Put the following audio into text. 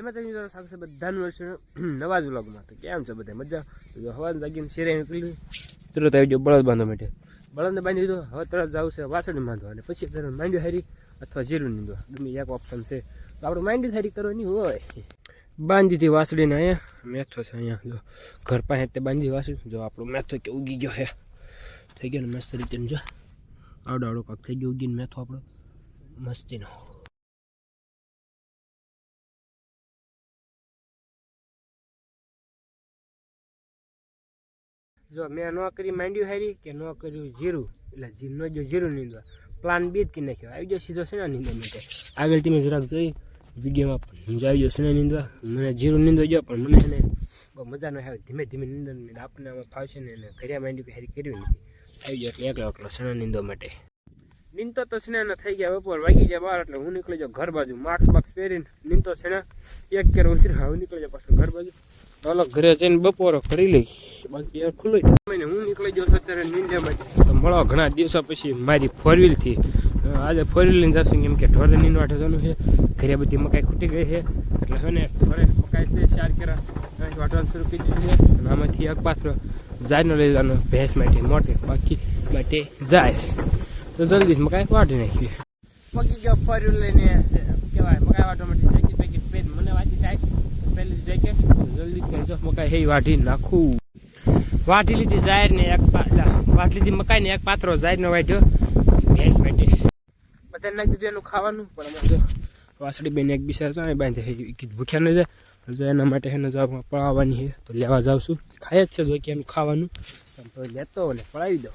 જય માતાજી મિત્રો છે બધાનું વર્ષ નવા જ વ્લોગમાં. તો કેમ છે બધા? મજા? જો હવા જાગીને શેરે નીકળી તરત આવી ગયો બળદ બાંધવા માટે. બળદને બાંધી દીધો. હવે તરત જવું છે વાસણ બાંધવા. અને પછી તરત માંડ્યો હારી અથવા જીરું નીંદો ગમે એક ઓપ્શન છે. તો આપણે માંડી હારી કરવાની હોય. બાંધી હતી વાસળીને અહીંયા. મેથો છે અહીંયા. જો ઘર પાસે તે બાંધી વાસળી જો આપણો મેથો કે ઉગી ગયો હે થઈ ગયો ને મસ્ત રીતે જો. આવડો આવડો કાંક થઈ ગયો. ઉગીને મેથો આપણો. મસ્તીનો. જો મેં ન કરી માંડ્યું હારી કે ન કર્યું જીરું, એટલે ન જો જીરું નીંદવા. પ્લાન બી જ કે નાખ્યો. આવી ગયો સીધો શેના નીંદવા માટે. આગળ તમે જરાક જોઈ, વિડીયોમાં પણ આવી ગયો શેના નીંદવા. મને જીરું નીંદવા ગયો પણ મને એને બહુ મજા ન આવે. ધીમે ધીમે નીંદન આપણને આમાં ફાવશે ને એને ઘરે માંડ્યું કે હારી કર્યું નથી. આવી ગયો એટલે એકલો એકલો શેના નીંદવા માટે. નીંદતો તો સેના થઈ ગયા, બપોર વાગી ગયા બાર, એટલે હું નીકળી જાઉં ઘર બાજુ. માસ્ક બાક્સ પહેરીને નીંદતો સેના. એક કેર ઉતરી હું નીકળી જાઉં પાછું ઘર બાજુ. ચાલો ઘરે જઈને બપોરો કરી લઈ. બાકી યાર ખુલ્લું જ હું નીકળી જાઉં છું અત્યારે માટે. મળો ઘણા દિવસો પછી મારી ફોર વ્હીલથી આજે ફોર વ્હીલ લઈને જશું કેમ કે ઢોરે નીંદવા જવાનું છે. ઘરે બધી મકાઈ ખૂટી ગઈ છે. એટલે હવે ને ઢોરે મકાઈ છે ચાર કેરા. વાટવાનું શરૂ કરી દીધું છે. અને આમાંથી એક પાત્ર જાયનો લઈ જવાનો ભેંસ માટે મોટે. બાકી માટે જાય. તો જલ્દી જ મકાઈ વાટી નાખીએ. પકી ગયો ફોર વ્હીલ લઈને. કહેવાય મકાઈ વાટવા માટે પેકેટ પેન મને વાંચી જાય. પહેલી જગ્યા જલ્દી કહેજો મકાઈ હે વાટી નાખું. વાટી લીધી જાહેર ને એક વાટી લીધી મકાઈ ને એક પાત્રો જાહેર નો વાટ્યો ભેંસ માટે બધાને નાખી દીધું એનું ખાવાનું, પણ અમે જો વાસડી બેન એક બિસાર તો બાંધે કીધું ભૂખ્યા ન જાય. જો એના માટે એને જવાબ પળાવવાની છે. તો લેવા જાઉં છું ખાય જ છે જો કે એનું ખાવાનું. તો લેતો ને પળાવી દઉં.